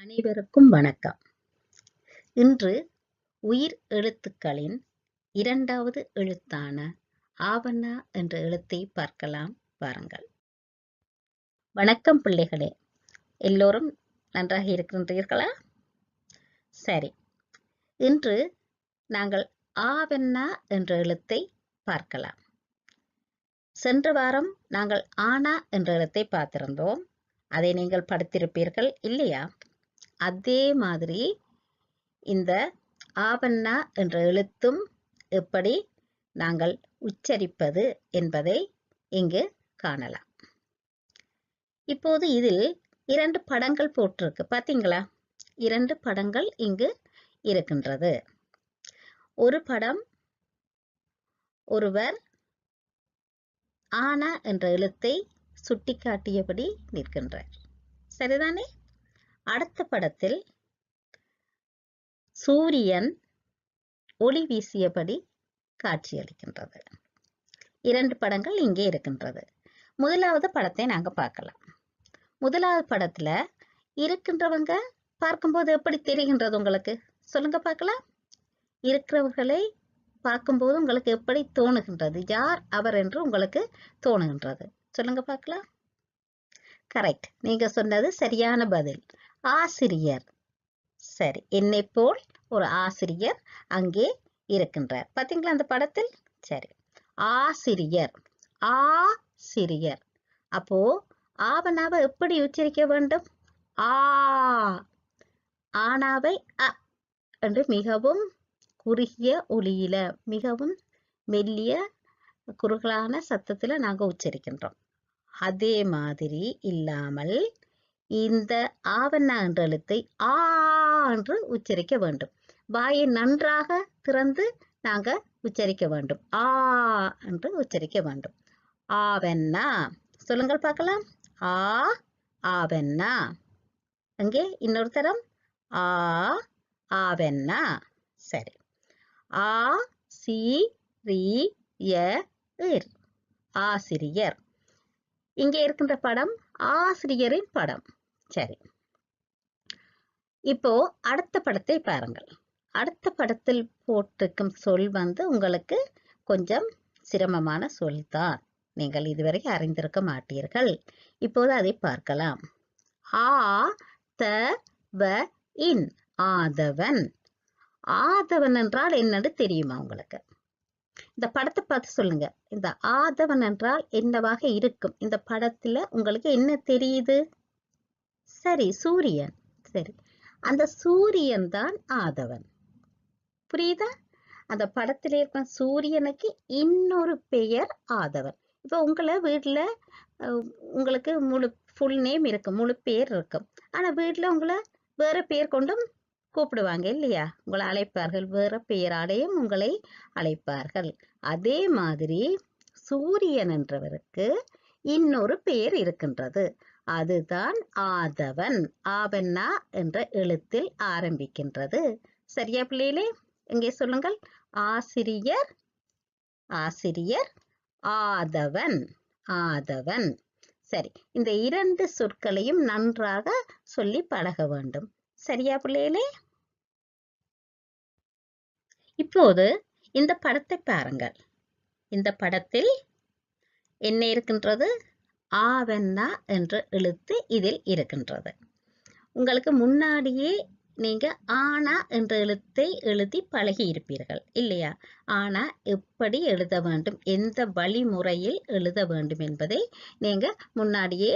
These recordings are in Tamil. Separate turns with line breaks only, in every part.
அனைவருக்கும் வணக்கம். இன்று உயிர் எழுத்துக்களின் இரண்டாவது எழுத்தான ஆவண்ணா என்ற எழுத்தை பார்க்கலாம் வாருங்கள் வணக்கம் பிள்ளைகளே. எல்லோரும் நன்றாக இருக்கின்றீர்களா? சரி. இன்று நாங்கள் ஆவண்ணா என்ற எழுத்தை பார்க்கலாம். சென்ற வாரம் நாங்கள் ஆனா என்ற எழுத்தை பார்த்திருந்தோம். அதை நீங்கள் படித்திருப்பீர்கள் இல்லையா? அதே மாதிரி இந்த ஆவண்ணா என்ற எழுத்தும் எப்படி நாங்கள் உச்சரிப்பது என்பதை இங்கு காணலாம். இப்போது இதில் இரண்டு படங்கள் போட்டிருக்கு. பார்த்தீங்களா இரண்டு படங்கள் இங்கு இருக்கின்றது. ஒரு படம் ஒருவர் ஆனா என்ற எழுத்தை சுட்டிக்காட்டியபடி நிற்கின்றார். சரிதானே? அடுத்த படத்தில் சூரியன் ஒளி வீசியபடி காட்சியளிக்கின்றது. இரண்டு படங்கள் இங்கே இருக்கின்றது. முதலாவது படத்தை நாங்கள் பார்க்கலாம். முதலாவது படத்தில் இருக்கின்றவங்க பார்க்கும்போது எப்படி தெரிகின்றது உங்களுக்கு? சொல்லுங்க பார்க்கலாம். இருக்கிறவர்களை பார்க்கும்போது உங்களுக்கு எப்படி தோணுகின்றது? யார் அவர் என்று உங்களுக்கு தோணுகின்றது? சொல்லுங்க பார்க்கலாம். கரெக்ட் நீங்க சொன்னது சரியான பதில். ஆசிரியர். சரி என்னை போல் ஒரு ஆசிரியர் அங்கே இருக்கின்றார். பார்த்தீங்களா அந்த படத்தில்? சரி ஆசிரியர் ஆசிரியர். அப்போ ஆவனாவை எப்படி உச்சரிக்க வேண்டும்? ஆ ஆனாவை அ என்று மிகவும் குறுகிய ஒளியில மிகவும் மெல்லிய குறுகலான சத்தத்தில் நாங்கள் உச்சரிக்கின்றோம். அதே மாதிரி இல்லாமல் இந்த ஆவண்ணா என்ற எழுத்தை ஆ என்று உச்சரிக்க வேண்டும். வாயை நன்றாக திறந்து நாங்க உச்சரிக்க வேண்டும். ஆ என்று உச்சரிக்க வேண்டும். ஆவென்னா சொல்லுங்கள் பார்க்கலாம். ஆ ஆவென்னா. அங்கே இன்னொரு தரம் ஆ ஆவென்னா. சரி. ஆ சி ரி ய ஆசிரியர். இங்கே இருக்கின்ற படம் ஆசிரியரின் படம். சரி. இப்போ அடுத்த படத்தை பாருங்கள். அடுத்த படத்தில் போட்டிருக்கும் சொல் வந்து உங்களுக்கு கொஞ்சம் சிரமமான சொல் தான். நீங்கள் இதுவரை அறிந்திருக்க மாட்டீர்கள். இப்போது அதை பார்க்கலாம். ஆ த வ இன் ஆதவன். ஆதவன் என்றால் என்னன்னு தெரியுமா உங்களுக்கு? இந்த படத்தை பார்த்து சொல்லுங்க. இந்த ஆதவன் என்றால் என்னவாக இருக்கும்? இந்த படத்துல உங்களுக்கு என்ன தெரியுது? சரி சூரியன். சரி. அந்த சூரியன் தான் ஆதவன். புரியுதா? அந்த படத்துல இருக்க சூரியனுக்கு இன்னொரு பெயர் ஆதவன். இப்போ உங்களை வீட்டில் உங்களுக்கு முழு ஃபுல் நேம் இருக்கும் முழு பேர் இருக்கும். ஆனால் வீட்டில் உங்களை வேற பேர் கொண்டும் கூப்பிடுவாங்க இல்லையா? உங்களை அழைப்பார்கள் வேற பெயராலேயும் உங்களை அழைப்பார்கள். அதே மாதிரி சூரியன் என்றவருக்கு இன்னொரு பெயர் இருக்கின்றது. அதுதான் ஆதவன். ஆவண்ணா என்ற எழுத்தில் ஆரம்பிக்கின்றது. சரியா பிள்ளைகளே? இங்கே சொல்லுங்கள். ஆசிரியர் ஆசிரியர் ஆதவன் ஆதவன். சரி இந்த இரண்டு சொற்களையும் நன்றாக சொல்லி பழக வேண்டும். சரியா பிள்ளைகளே? இப்போது இந்த படத்தை பாருங்கள். இந்த படத்தில் என்ன இருக்கின்றது? ஆவண்ணா என்ற எழுத்து இதில் இருக்கின்றது. உங்களுக்கு முன்னாடியே நீங்கள் ஆனா என்ற எழுத்தை எழுதி பழகி இருப்பீர்கள் இல்லையா? ஆனா எப்படி எழுத வேண்டும் எந்த வழிமுறையில் எழுத வேண்டும் என்பதை நீங்கள் முன்னாடியே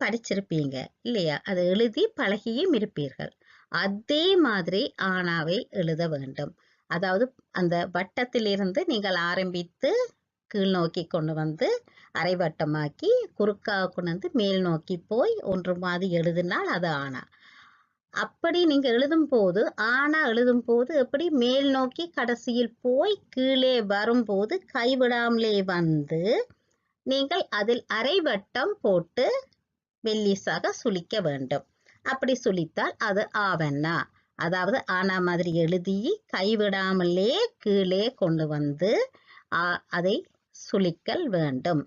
படிச்சிருப்பீங்க இல்லையா? அதை எழுதி பழகியும் இருப்பீர்கள். அதே மாதிரி ஆனாவை எழுத வேண்டும். அதாவது அந்த வட்டத்திலிருந்து நீங்கள் ஆரம்பித்து கீழ் நோக்கி கொண்டு வந்து அரைவட்டமாக்கி குறுக்காக கொண்டு வந்து மேல் நோக்கி போய் ஒன்று மாதிரி எழுதினால் அது ஆனா. அப்படி நீங்க எழுதும் போது ஆனா எழுதும் போது எப்படி மேல் நோக்கி கடைசியில் போய் கீழே வரும்போது கைவிடாமலே வந்து நீங்கள் அதில் அரைவட்டம் போட்டு மெல்லிசாக சுளிக்க வேண்டும். அப்படி சுளித்தால் அது ஆவண்ணா அதாவது ஆனா மாதிரி எழுதி கைவிடாமலே கீழே கொண்டு வந்து அதை சுளிக்கல் வேண்டும்.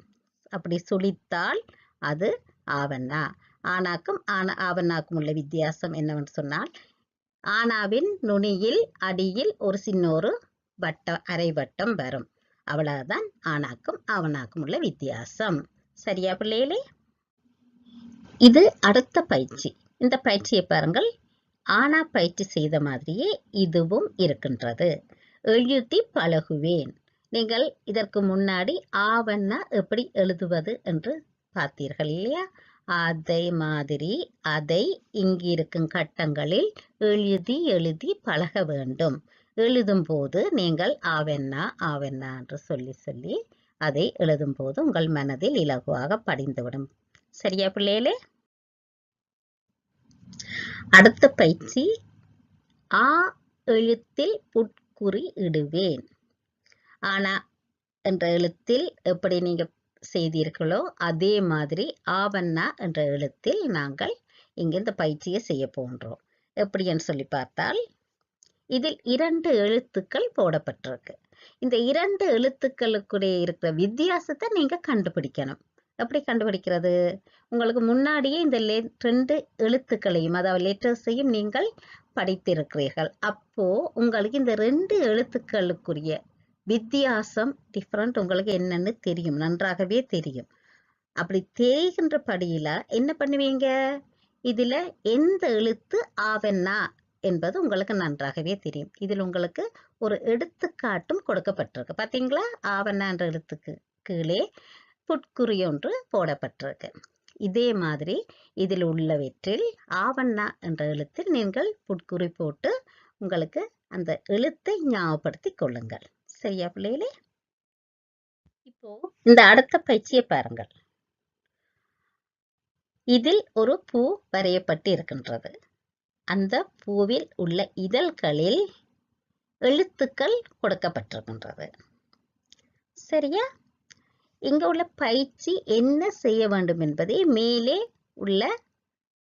அப்படி சுளித்தால் அது ஆவண்ணா. ஆனாக்கும் ஆனா ஆவண்ணாக்கும் உள்ள வித்தியாசம் என்னவென்று சொன்னால் ஆனாவின் நுனியில் அடியில் ஒரு சின்ன ஒரு வட்டம் அரை வட்டம் வரும். அவ்வளவுதான் ஆனாக்கும் ஆவணாக்கும் உள்ள வித்தியாசம். சரியா பிள்ளைகளே? இது அடுத்த பயிற்சி. இந்த பயிற்சியை பாருங்கள். ஆனா பயிற்சி செய்த மாதிரியே இதுவும் இருக்கின்றது. எழுதி பழகுவேன். நீங்கள் இதற்கு முன்னாடி ஆவன்னா எப்படி எழுதுவது என்று பார்த்தீர்கள் இல்லையா? அதே மாதிரி அதை இங்கிருக்கும் கட்டங்களில் எழுதி எழுதி பழக வேண்டும். எழுதும் போது நீங்கள் ஆவென்னா ஆவென்னா என்று சொல்லி சொல்லி அதை எழுதும் போது உங்கள் மனதில் இலகுவாக படிந்துவிடும். சரியா பிள்ளைகளே? அடுத்த பயிற்சி ஆ எழுத்தில் புட்குறி இடுவேன். ஆனா என்ற எழுத்தில் எப்படி நீங்க செய்தீர்களோ அதே மாதிரி ஆவண்ணா என்ற எழுத்தில் நாங்கள் இங்கே இந்த பயிற்சியை செய்ய போன்றோம். எப்படின்னு சொல்லி பார்த்தால் இதில் இரண்டு எழுத்துக்கள் போடப்பட்டிருக்கு. இந்த இரண்டு எழுத்துக்களுக்குடைய இருக்கிற வித்தியாசத்தை நீங்க கண்டுபிடிக்கணும். எப்படி கண்டுபிடிக்கிறது? உங்களுக்கு முன்னாடியே இந்த லே ரெண்டு எழுத்துக்களையும் அதாவது லெட்டர்ஸையும் நீங்கள் படித்திருக்கிறீர்கள். அப்போ உங்களுக்கு இந்த ரெண்டு எழுத்துக்களுக்குரிய வித்தியாசம் டிஃப்ரெண்ட் உங்களுக்கு என்னன்னு தெரியும் நன்றாகவே தெரியும். அப்படி தெரிகின்ற படியில என்ன பண்ணுவீங்க? இதுல எந்த எழுத்து ஆவென்னா என்பது உங்களுக்கு நன்றாகவே தெரியும். இதில் உங்களுக்கு ஒரு எடுத்துக்காட்டும் கொடுக்கப்பட்டிருக்கு. பார்த்தீங்களா? ஆவண்ணா என்ற எழுத்துக்கு கீழே புட்குறி ஒன்று போடப்பட்டிருக்கு. இதே மாதிரி இதில் உள்ளவற்றில் ஆவண்ணா என்ற எழுத்தில் நீங்கள் புட்குறி போட்டு உங்களுக்கு அந்த எழுத்தை ஞாபகப்படுத்தி கொள்ளுங்கள். சரியா பிள்ளைகளே? இப்போ இந்த அடுத்த பயிற்சியை பாருங்கள். இதில் ஒரு பூ வரையப்பட்டு இருக்கின்றது. அந்த பூவில் உள்ள இதழ்களில் எழுத்துக்கள் கொடுக்கப்பட்டிருக்கின்றது. சரியா? இங்க உள்ள பயிற்சி என்ன செய்ய வேண்டும் என்பதை மேலே உள்ள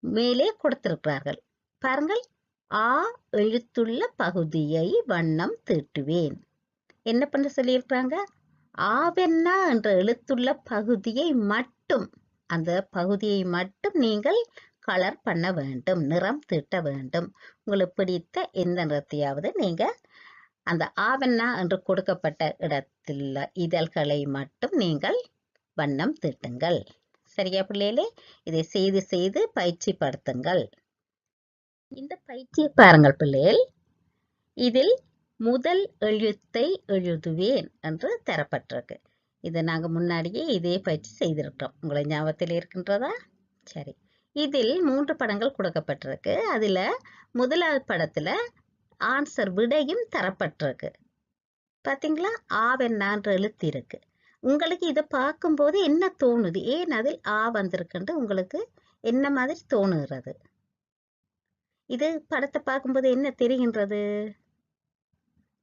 மேலே கொடுத்திருக்கிறார்கள். பாருங்கள் ஆ எழுத்துள்ள பகுதியை வண்ணம் தீட்டுவேன். என்ன பண்ண சொல்லியிருக்கிறாங்க? ஆவென்னா என்ற எழுத்துள்ள பகுதியை மட்டும் அந்த பகுதியை மட்டும் நீங்கள் கலர் பண்ண வேண்டும் நிறம் தீட்ட வேண்டும். உங்களுக்கு பிடித்த எந்த நிறத்தையாவது நீங்கள் அந்த ஆவென்னா என்று கொடுக்கப்பட்ட இடத்தில் இதழ்களை மட்டும் நீங்கள் வண்ணம் தீட்டுங்கள். சரியா பிள்ளைகளே? இதை செய்து செய்து பயிற்சிப்படுத்துங்கள். இந்த பயிற்சியை பாருங்கள் பிள்ளைகள். இதில் முதல் எழுத்தை எழுதுவேன் என்று தரப்பட்டிருக்கு. இதை நாங்கள் முன்னாடியே இதே பயிற்சி செய்திருக்கிறோம். உங்களை ஞாபகத்தில் இருக்கின்றதா? சரி. இதில் மூன்று படங்கள் கொடுக்கப்பட்டிருக்கு. அதில் முதலாவது படத்தில் ஆன்சர் விடையும் தரப்பட்டிருக்கு. பார்த்தீங்களா ஆவென்னான்ற எழுத்து இருக்கு. உங்களுக்கு இதை பார்க்கும்போது என்ன தோணுது? ஏன் அதில் ஆ வந்திருக்குன்ட்டு உங்களுக்கு என்ன மாதிரி தோணுகிறது? இது படத்தை பார்க்கும்போது என்ன தெரிகின்றது?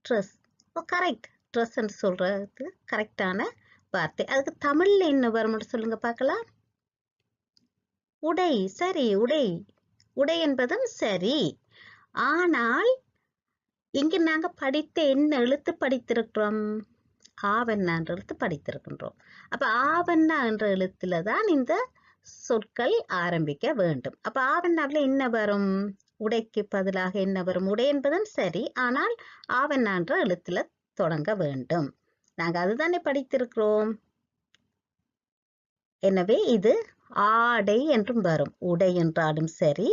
ட்ரெஸ் ஓ கரெக்ட் ட்ரெஸ் என்று சொல்றது கரெக்டான வார்த்தை. அதுக்கு தமிழ்ல என்ன வரும்னு சொல்லுங்க பார்க்கலாம். உடை. சரி உடை. உடை என்பதும் சரி. ஆனால் இங்க நாங்க படித்த என்ன எழுத்து படித்திருக்கிறோம். ஆவண்ணா என்ற எழுத்து படித்திருக்கின்றோம். அப்ப ஆவண்ணா என்ற எழுத்துல தான் இந்த சொற்கள் ஆரம்பிக்க வேண்டும். அப்ப ஆவண்ணாவில் என்ன வரும்? உடைக்கு பதிலாக என்ன வரும்? உடை என்பதும் சரி. ஆனால் ஆவண்ணா என்ற எழுத்துல தொடங்க வேண்டும். நாங்க அதுதானே படித்திருக்கிறோம். எனவே இது ஆடை என்றும் வரும். உடை என்றாலும் சரி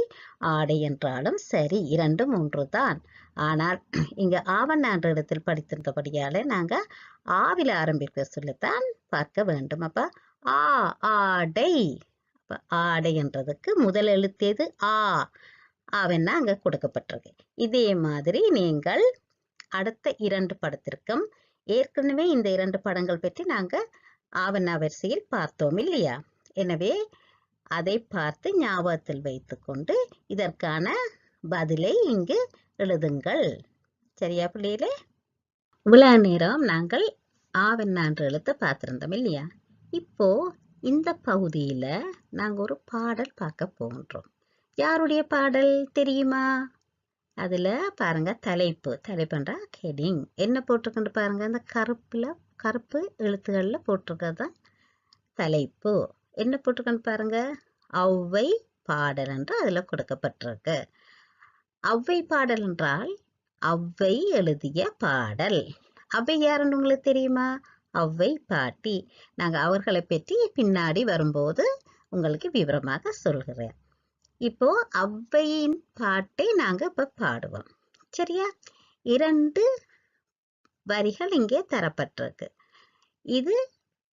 ஆடை என்றாலும் சரி இரண்டும் ஒன்றுதான். ஆனால் இங்க ஆவண்ணான்ற இடத்தில் படித்திருந்தபடியால நாங்க ஆவில ஆரம்பிக்க சொல்லித்தான் பார்க்க வேண்டும். அப்ப ஆ ஆடை. அப்ப ஆடை என்றதுக்கு முதல் எழுத்து எது? ஆ. ஆவென்னா அங்கே கொடுக்கப்பட்டிருக்கு. இதே மாதிரி நீங்கள் அடுத்த இரண்டு படத்திற்கும் ஏற்கனவே இந்த இரண்டு படங்கள் பற்றி நாங்கள் ஆவண்ணா வரிசையில் பார்த்தோம் இல்லையா? எனவே அதை பார்த்து ஞாபகத்தில் வைத்துக்கொண்டு இதற்கான பதிலை இங்கு எழுதுங்கள். சரியா பிள்ளைகளே இவ்வளோ நேரம் நாங்கள் ஆவென்னான்ற எழுத்தை பார்த்துருந்தோம் இல்லையா? இப்போ இந்த பகுதியில் நாங்கள் ஒரு பாடல் பார்க்க போகின்றோம். யாருடைய பாடல் தெரியுமா? அதுல பாருங்க தலைப்பு. தலைப்புன்றா ஹெடிங் என்ன போட்டிருக்குன்னு பாருங்க அந்த கருப்புல கருப்பு எழுத்துக்களில் போட்டிருக்கிறது தான் தலைப்பு. என்ன போட்டிருக்குன்னு பாருங்க ஔவை பாடல் என்று அதுல கொடுக்கப்பட்டிருக்கு. ஔவை பாடல் என்றால் ஔவை எழுதிய பாடல். ஔவை யாருன்னு உங்களுக்கு தெரியுமா? ஔவை பாட்டி. நாங்கள் அவர்களை பற்றி பின்னாடி வரும்போது உங்களுக்கு விவரமாக சொல்கிறேன். இப்போ ஔவையின் பாட்டை நாங்க இப்ப பாடுவோம். சரியா? இரண்டு வரிகள் இங்கே தரப்பட்டிருக்கு. இது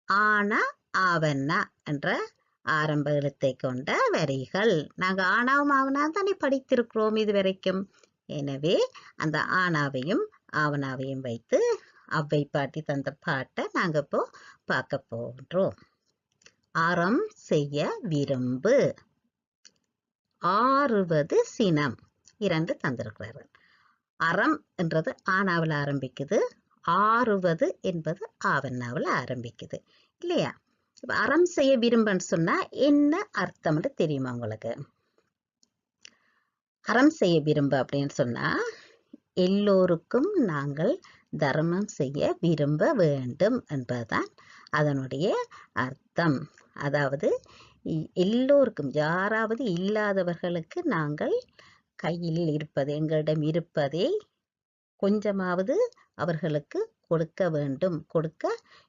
ஆனா ஆவண்ணா என்ற ஆரம்ப எழுத்தை கொண்ட வரிகள். நாங்க ஆனாவும் ஆவனா தானே படித்திருக்கிறோம் இது வரைக்கும். எனவே அந்த ஆனாவையும் ஆவனாவையும் வைத்து அவ்வை பாட்டி தந்த பாட்டை நாங்க இப்போ பார்க்க போன்றோம் அறம் செய்ய விரும்பு. ஆறுவது சினம். இரண்டு தந்திருக்கிறார்கள். அறம் என்றது ஆனாவில் ஆரம்பிக்குது. ஆறுவது என்பது ஆவண்ணாவில் ஆரம்பிக்குது. இல்லையா? இப்போ அறம் செய்ய விரும்பன்னு சொன்னா என்ன அர்த்தம்னு தெரியுமா உங்களுக்கு? அறம் செய்ய விரும்ப அப்படின்னு சொன்னா எல்லோருக்கும் நாங்கள் தர்மம் செய்ய விரும்ப வேண்டும் என்பதுதான் அதனுடைய அர்த்தம். அதாவது எல்லோருக்கும் யாராவது இல்லாதவர்களுக்கு நாங்கள் கையில் இருப்பது எங்களிடம் இருப்பதை கொஞ்சமாவது அவர்களுக்கு கொடுக்க வேண்டும் கொடுக்க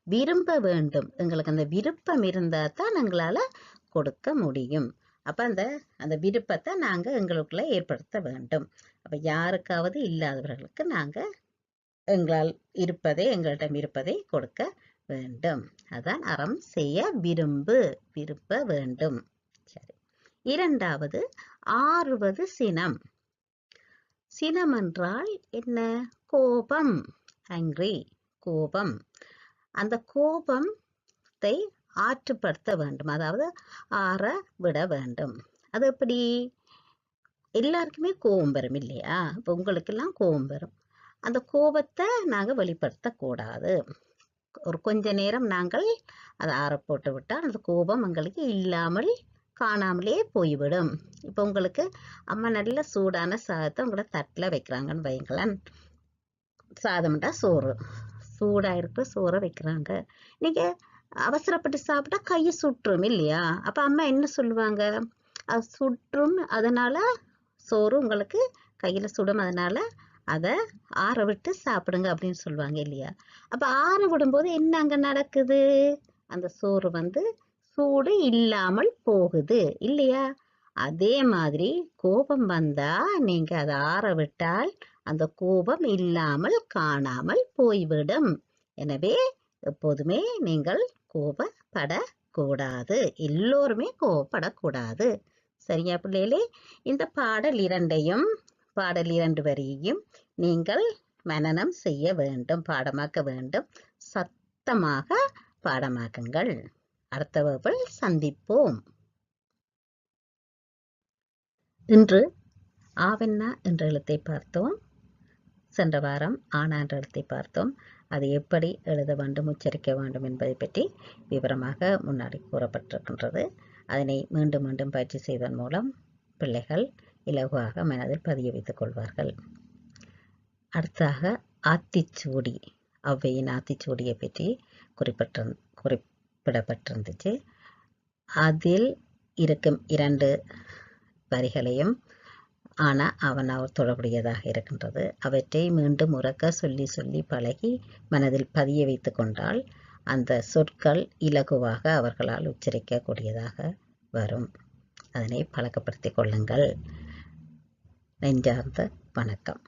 விரும்ப வேண்டும். எங்களுக்கு அந்த விருப்பம் இருந்தால் தான் எங்களால் கொடுக்க முடியும். அப்போ அந்த அந்த விருப்பத்தை நாங்கள் எங்களுக்குள்ள ஏற்படுத்த வேண்டும். அப்போ யாருக்காவது இல்லாதவர்களுக்கு நாங்கள் எங்களால் இருப்பதை எங்களிடம் இருப்பதை கொடுக்க வேண்டும். அதான் அறம் செய்ய விரும்பு விரும்ப வேண்டும். சரி. இரண்டாவது ஆறுவது சினம். சினம் என்றால் என்ன? கோபம். ஆங்க்ரி கோபம். அந்த கோபத்தை ஆற்றுப்படுத்த வேண்டும். அதாவது ஆற விட வேண்டும். அது எப்படி? எல்லாருக்குமே கோபம் வரும் இல்லையா? இப்போ உங்களுக்கெல்லாம் கோபம் வரும். அந்த கோபத்தை நாங்கள் வெளிப்படுத்தக்கூடாது. ஒரு கொஞ்ச நேரம் நாங்கள் அதை ஆற போட்டு விட்டால் அந்த கோபம் எங்களுக்கு இல்லாமல் காணாமலே போய்விடும். இப்போ உங்களுக்கு அம்மா நல்ல சூடான சாதத்தை உங்களை தட்டில் வைக்கிறாங்கன்னு வைங்களேன் சாதம்டா சோறு. சூடா இருக்கிற சோறை வைக்கிறாங்க. நீங்க அவசரப்பட்டு சாப்பிட்டா கையை சுற்றும் இல்லையா? அப்ப அம்மா என்ன சொல்லுவாங்க? அது சுற்றும் அதனால சோறு உங்களுக்கு கையில சுடும் அதனால அதை ஆற விட்டு சாப்பிடுங்க அப்படின்னு சொல்லுவாங்க இல்லையா? அப்போ ஆற விடும்போது என்ன அங்கே நடக்குது? அந்த சோறு வந்து சூடு இல்லாமல் போகுது இல்லையா? அதே மாதிரி கோபம் வந்தால் நீங்கள் அதை ஆற விட்டால் அந்த கோபம் இல்லாமல் காணாமல் போய்விடும். எனவே எப்போதுமே நீங்கள் கோபப்படக்கூடாது. எல்லோருமே கோபப்படக்கூடாது. சரியா பிள்ளைகளே? இந்த பாடல் இரண்டையும் பாடல் இரண்டு வரியையும் நீங்கள் மனனம் செய்ய வேண்டும் பாடமாக்க வேண்டும். சத்தமாக பாடமாக்குங்கள். அடுத்த வகுப்பில் சந்திப்போம். இன்று ஆவென்னா என்ற எழுத்தை பார்த்தோம். சென்ற வாரம் ஆனா என்ற எழுத்தை பார்த்தோம். அது எப்படி எழுத வேண்டும் உச்சரிக்க வேண்டும் என்பதை பற்றி விவரமாக முன்னாடி கூறப்பட்டிருக்கின்றது. அதனை மீண்டும் மீண்டும் பயிற்சி செய்வதன் மூலம் பிள்ளைகள் இலகுவாக மனதில் பதிய வைத்துக் கொள்வார்கள். அடுத்தாக ஆத்திச்சூடி. அவ்வையின் ஆத்திச்சூடியை பற்றி குறிப்பிட்டிருந் குறிப்பிடப்பட்டிருந்துச்சு. அதில் இருக்கும் இரண்டு வரிகளையும் ஆனால் அவன் அவர் தொடர்புடையதாக இருக்கின்றது. அவற்றை மீண்டும் உறக்க சொல்லி சொல்லி பழகி மனதில் பதிய வைத்து கொண்டால் அந்த சொற்கள் இலகுவாக அவர்களால் உச்சரிக்கக்கூடியதாக வரும். அதனை பழக்கப்படுத்திக் கொள்ளுங்கள். நெஞ்சார்ந்த வணக்கம்.